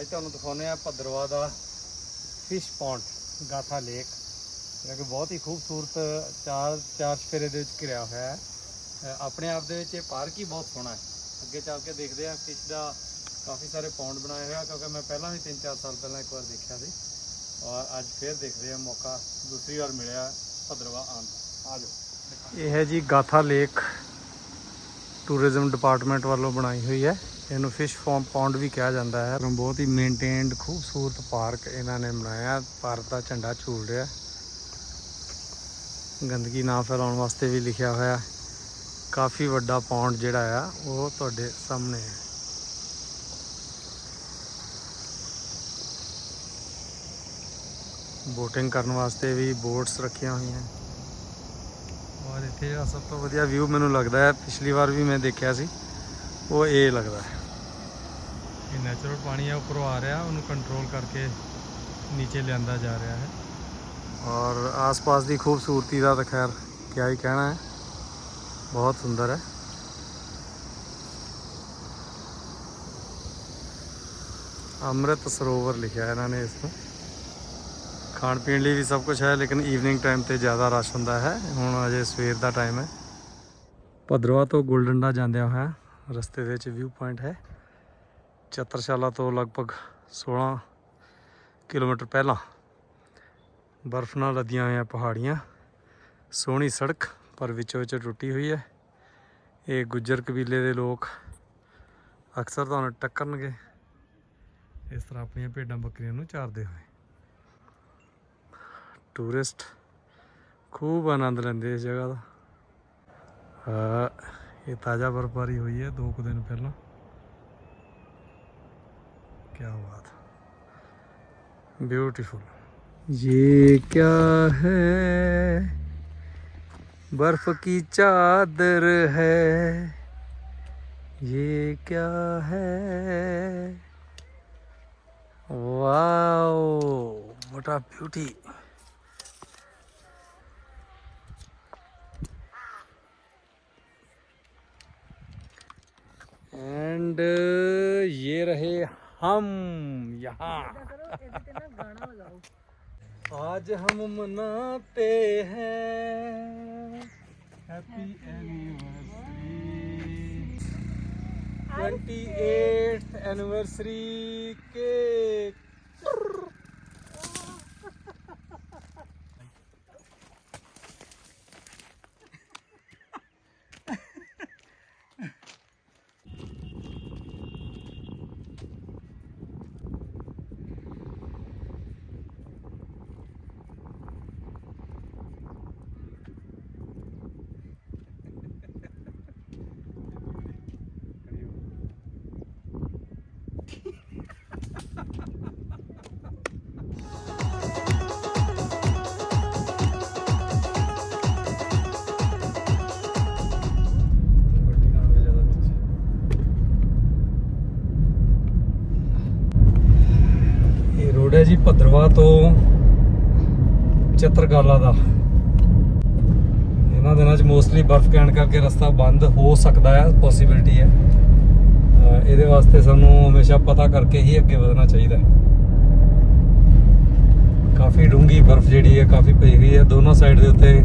ਅੱਜ ਤੁਹਾਨੂੰ ਦਿਖਾਉਂਦੇ ਆ ਭਦਰਵਾ ਦਾ ਫਿਸ਼ ਪੌਂਡ ਗਾਥਾ ਲੇਕ ਜਿਹੜਾ ਕਿ ਬਹੁਤ ਹੀ ਖੂਬਸੂਰਤ ਚਾਰ ਚਾਰ ਚਫੇਰੇ ਦੇ ਵਿੱਚ ਘਿਰਿਆ ਹੋਇਆ ਹੈ। ਆਪਣੇ ਆਪ ਦੇ ਵਿੱਚ ਇਹ ਪਾਰਕ ਹੀ ਬਹੁਤ ਸੋਹਣਾ ਹੈ। ਅੱਗੇ ਚੱਲ ਕੇ ਦੇਖਦੇ ਆ ਫਿਸ਼ ਦਾ ਕਾਫੀ ਸਾਰੇ ਪੌਂਡ ਬਣਾਏ ਹੋਇਆ ਕਿਉਂਕਿ ਮੈਂ ਪਹਿਲਾਂ ਵੀ 3-4 ਸਾਲ ਪਹਿਲਾਂ ਇੱਕ ਵਾਰ ਦੇਖਿਆ ਸੀ। ਔਰ ਅੱਜ ਫੇਰ ਦੇਖਦੇ ਆ ਮੌਕਾ, ਦੂਸਰੀ ਵਾਰ ਮਿਲਿਆ ਭਦਰਵਾ ਆਉਣ। ਆ ਜਾਓ। ਇਹ ਹੈ ਜੀ ਗਾਥਾ ਲੇਕ ਟੂਰਿਜ਼ਮ ਡਿਪਾਰਟਮੈਂਟ ਵੱਲੋਂ ਬਣਾਈ ਹੋਈ ਹੈ। ਇਹਨੂੰ ਫਿਸ਼ ਫਾਰਮ ਪੌਂਡ ਵੀ ਕਿਹਾ ਜਾਂਦਾ ਹੈ। ਬਹੁਤ ਹੀ ਮੇਨਟੇਨਡ ਖੂਬਸੂਰਤ ਪਾਰਕ ਇਹਨਾਂ ਨੇ ਬਣਾਇਆ। ਭਾਰਤ ਦਾ ਝੰਡਾ ਝੂਲ ਰਿਹਾ ਗੰਦਗੀ ਨਾ ਫੈਲਾਉਣ ਵਾਸਤੇ ਵੀ ਲਿਖਿਆ ਹੋਇਆ ਕਾਫੀ ਵੱਡਾ ਪੌਂਡ ਜਿਹੜਾ ਆ, ਉਹ ਤੁਹਾਡੇ ਸਾਹਮਣੇ ਹੈ। ਬੋਟਿੰਗ ਕਰਨ ਵਾਸਤੇ ਵੀ ਬੋਟਸ ਰੱਖੀਆਂ ਹੋਈਆਂ ਔਰ ਇੱਥੇ ਸਭ ਤੋਂ ਵਧੀਆ ਵਿਊ ਮੈਨੂੰ ਲੱਗਦਾ ਹੈ। ਪਿਛਲੀ ਵਾਰ ਵੀ ਮੈਂ ਦੇਖਿਆ ਸੀ। ਉਹ ਇਹ ਲੱਗਦਾ ਹੈ। ਇਹ ਨੈਚੁਰਲ ਪਾਣੀ ਹੈ ਉੱਪਰੋਂ ਆ ਰਿਹਾ, ਉਹਨੂੰ ਕੰਟਰੋਲ ਕਰਕੇ ਨੀਚੇ ਲਿਆਂਦਾ ਜਾ ਰਿਹਾ ਹੈ। ਔਰ ਆਸ-ਪਾਸ ਦੀ ਖੂਬਸੂਰਤੀ ਦਾ ਤਾਂ ਖੈਰ ਕਿਆ ਹੀ ਕਹਿਣਾ ਹੈ। ਬਹੁਤ ਸੁੰਦਰ ਹੈ। ਅੰਮ੍ਰਿਤ ਸਰੋਵਰ ਲਿਖਿਆ ਇਹਨਾਂ ਨੇ ਇਸ ਨੂੰ ਖਾਣ ਪੀਣ ਲਈ ਵੀ ਸਭ ਕੁਝ ਹੈ, ਲੇਕਿਨ ਈਵਨਿੰਗ ਟਾਈਮ ਤੇ ਜ਼ਿਆਦਾ ਰਸ਼ ਹੁੰਦਾ ਹੈ। ਹੁਣ ਅਜੇ ਸਵੇਰ ਦਾ ਟਾਈਮ ਹੈ। ਭਦਰਵਾ ਤੋਂ ਗੁਲਡੰਡਾ ਜਾਂਦਿਆਂ ਹੋਇਆ ਰਸਤੇ ਦੇ ਵਿੱਚ ਵਿਊ ਪੁਆਇੰਟ ਹੈ। ਚਤਰਸ਼ਾਲਾ ਤੋਂ ਲਗਭਗ 16 ਕਿਲੋਮੀਟਰ ਪਹਿਲਾਂ ਬਰਫ਼ ਨਾਲ ਲੱਦੀਆਂ ਹੋਈਆਂ ਪਹਾੜੀਆਂ, ਸੋਹਣੀ ਸੜਕ, ਪਰ ਵਿੱਚੋਂ ਵਿੱਚ ਟੁੱਟੀ ਹੋਈ ਹੈ। ਇਹ ਗੁੱਜਰ ਕਬੀਲੇ ਦੇ ਲੋਕ ਅਕਸਰ ਤੁਹਾਨੂੰ ਟੱਕਰਨਗੇ। ਇਸ ਤਰ੍ਹਾਂ ਆਪਣੀਆਂ ਭੇਡਾਂ ਬੱਕਰੀਆਂ ਨੂੰ ਚਾਰਦੇ ਹੋਏ। ਟੂਰਿਸਟ ਖੂਬ ਆਨੰਦ ਲੈਂਦੇ ਇਸ ਜਗ੍ਹਾ ਦਾ। ਇਹ ਤਾਜ਼ਾ ਬਰਫਬਾਰੀ ਹੋਈ ਹੈ ਦੋ ਕੁ ਦਿਨ ਪਹਿਲਾਂ। क्या बात। ब्यूटीफुल ये क्या है? बर्फ़ की चादर है। ये क्या है? वाओ बटा ब्यूटी एंड ये रहे हम यहाँ। आज हम मनाते हैं। Happy anniversary twenty eight anniversary cake road ਹੈ ਜੀ ਭੱਦਰਵਾ ਤੋਂ ਚਿੱਤਰਗਾਲਾ ਦਾ। ਇਹਨਾਂ ਦਿਨਾਂ 'ਚ ਮੋਸਟਲੀ ਬਰਫ਼ ਪੈਣ ਕਰਕੇ ਰਸਤਾ ਬੰਦ ਹੋ ਸਕਦਾ ਹੈ ਪੋਸੀਬਿਲਿਟੀ ਹੈ। ਇਹਦੇ ਵਾਸਤੇ ਸਾਨੂੰ ਹਮੇਸ਼ਾ ਪਤਾ ਕਰਕੇ ਹੀ ਅੱਗੇ ਵਧਣਾ ਚਾਹੀਦਾ ਹੈ। ਕਾਫੀ ਡੂੰਗੀ ਬਰਫ਼ ਜਿਹੜੀ ਹੈ, ਕਾਫੀ ਪਈ ਹੋਈ ਹੈ। ਦੋਨੋਂ ਸਾਈਡ ਦੇ ਉੱਤੇ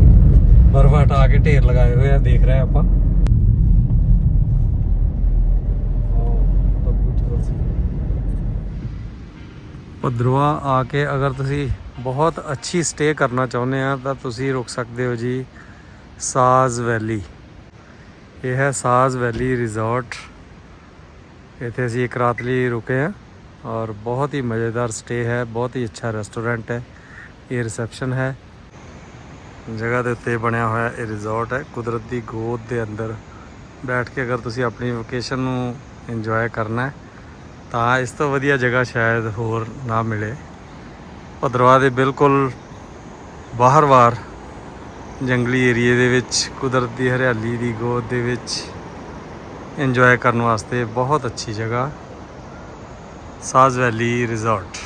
ਬਰਫ਼ ਹਟਾ ਕੇ ਢੇਰ ਲਗਾਏ ਹੋਏ ਆ, ਦੇਖ ਰਹੇ ਆਪਾਂ। ਭਦਰਵਾ ਆ ਕੇ ਅਗਰ ਤੁਸੀਂ ਬਹੁਤ ਅੱਛੀ ਸਟੇ ਕਰਨਾ ਚਾਹੁੰਦੇ ਆ, ਤਾਂ ਤੁਸੀਂ ਰੁਕ ਸਕਦੇ ਹੋ ਜੀ ਸਾਜ਼ ਵੈਲੀ। ਇਹ ਹੈ ਸਾਜ਼ ਵੈਲੀ ਰਿਜ਼ੋਰਟ। ਇੱਥੇ ਅਸੀਂ ਇੱਕ ਰਾਤ ਲਈ ਰੁਕੇ ਆ ਔਰ ਬਹੁਤ ਹੀ ਮਜ਼ੇਦਾਰ ਸਟੇ ਹੈ, ਬਹੁਤ ਹੀ ਅੱਛਾ ਰੈਸਟੋਰੈਂਟ ਹੈ, ਇਹ ਰਿਸੈਪਸ਼ਨ ਹੈ। ਜਗ੍ਹਾ ਦੇ ਉੱਤੇ ਬਣਿਆ ਹੋਇਆ ਇਹ ਰਿਜ਼ੋਰਟ ਹੈ, ਕੁਦਰਤ ਦੀ ਗੋਦ ਦੇ ਅੰਦਰ ਬੈਠ ਕੇ ਅਗਰ ਤੁਸੀਂ ਆਪਣੀ ਵਕੇਸ਼ਨ ਨੂੰ ਇੰਜੋਏ ਕਰਨਾ ਹੈ ਤਾਂ ਇਸ ਤੋਂ ਵਧੀਆ ਜਗ੍ਹਾ ਸ਼ਾਇਦ ਹੋਰ ਨਾ ਮਿਲੇ। ਭਦਰਵਾ ਦੇ ਬਿਲਕੁਲ ਬਾਹਰ-ਬਾਹਰ ਜੰਗਲੀ ਏਰੀਏ ਦੇ ਵਿੱਚ, ਕੁਦਰਤ ਦੀ ਹਰਿਆਲੀ ਦੀ ਗੋਦ ਦੇ ਵਿੱਚ ਇੰਜੋਏ ਕਰਨ ਵਾਸਤੇ ਬਹੁਤ ਅੱਛੀ ਜਗ੍ਹਾ। ਸਾਜ਼ ਵੈਲੀ ਰਿਜ਼ੋਰਟ।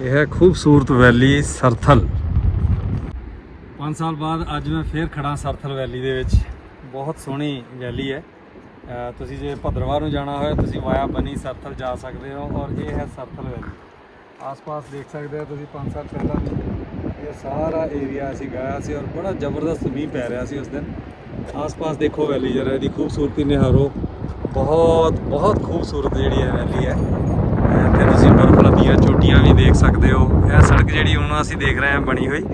ਇਹ ਹੈ ਖੂਬਸੂਰਤ ਵੈਲੀ ਸਰਥਲ। 5 ਸਾਲ ਬਾਅਦ ਅੱਜ ਮੈਂ ਫੇਰ ਖੜਾ ਸਰਥਲ ਵੈਲੀ ਦੇ ਵਿੱਚ। ਬਹੁਤ ਸੋਹਣੀ ਵੈਲੀ ਹੈ। ਤੁਸੀਂ ਜੇ ਭੱਦਰਵਾਹ ਨੂੰ ਜਾਣਾ ਹੋਇਆ, ਤੁਸੀਂ ਵਾਇਆ ਬਨੀ ਸਰਥਲ ਜਾ ਸਕਦੇ ਹੋ ਔਰ ਇਹ ਹੈ ਸਰਥਲ ਵੈਲੀ। ਆਸ-ਪਾਸ ਦੇਖ ਸਕਦੇ ਹੋ ਤੁਸੀਂ 5 ਸਾਲ ਪਹਿਲਾਂ ਇਹ ਸਾਰਾ ਏਰੀਆ ਅਸੀਂ ਗਿਆ ਸੀ ਔਰ ਬੜਾ ਜ਼ਬਰਦਸਤ ਮੀਂਹ ਪੈ ਰਿਹਾ ਸੀ ਉਸ ਦਿਨ। ਆਸ-ਪਾਸ ਦੇਖੋ ਵੈਲੀ ਜਰਾ ਇਹਦੀ ਖੂਬਸੂਰਤੀ ਨਿਹਾਰੋ। ਬਹੁਤ ਬਹੁਤ ਖੂਬਸੂਰਤ ਜਿਹੜੀ ਹੈ ਵੈਲੀ ਹੈ। ਇੱਥੇ ਤੁਸੀਂ ਬਰਫ਼ ਦੀਆਂ ਚੋਟੀਆਂ ਵੀ ਦੇਖ ਸਕਦੇ ਹੋ। ਇਹ ਸੜਕ ਜਿਹੜੀ ਹੁਣ ਅਸੀਂ ਦੇਖ ਰਹੇ ਹਾਂ ਬਣੀ ਹੋਈ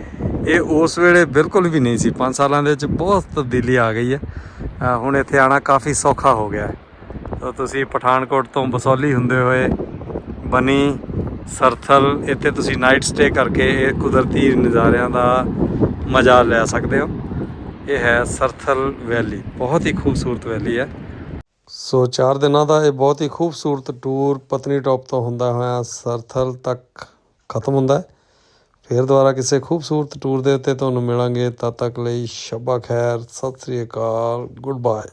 ਇਹ ਉਸ ਵੇਲੇ ਬਿਲਕੁਲ ਵੀ ਨਹੀਂ ਸੀ। 5 ਸਾਲਾਂ ਦੇ ਵਿੱਚ ਬਹੁਤ ਤਬਦੀਲੀ ਆ ਗਈ ਹੈ। ਹੁਣ ਇੱਥੇ ਆਣਾ ਕਾਫੀ ਸੌਖਾ ਹੋ ਗਿਆ ਹੈ। ਤੁਸੀਂ ਪਠਾਨਕੋਟ ਤੋਂ ਬਸੌਲੀ ਹੁੰਦੇ ਹੋਏ ਬਨੀ, ਸਰਥਲ, ਇੱਥੇ ਤੁਸੀਂ ਨਾਈਟ ਸਟੇ ਕਰਕੇ ਇਹ ਕੁਦਰਤੀ ਨਜ਼ਾਰਿਆਂ ਦਾ ਮਜ਼ਾ ਲੈ ਸਕਦੇ ਹੋ। ਇਹ ਹੈ ਸਰਥਲ ਵੈਲੀ ਬਹੁਤ ਹੀ ਖੂਬਸੂਰਤ ਵੈਲੀ ਹੈ। ਸੋ 4 ਦਿਨਾਂ ਦਾ ਇਹ ਬਹੁਤ ਹੀ ਖੂਬਸੂਰਤ ਟੂਰ ਪਤਨੀਟਾਪ ਤੋਂ ਹੁੰਦਾ ਹੋਇਆ ਸਰਥਲ ਤੱਕ ਖਤਮ ਹੁੰਦਾ ਹੈ। ਫਿਰ ਦੁਬਾਰਾ ਕਿਸੇ ਖੂਬਸੂਰਤ ਟੂਰ ਦੇ ਉੱਤੇ ਤੁਹਾਨੂੰ ਮਿਲਾਂਗੇ। ਤਦ ਤੱਕ ਲਈ ਸ਼ਬਾ ਖੈਰ, ਸਤਿ ਸ੍ਰੀ ਅਕਾਲ ਗੁੱਡ ਬਾਏ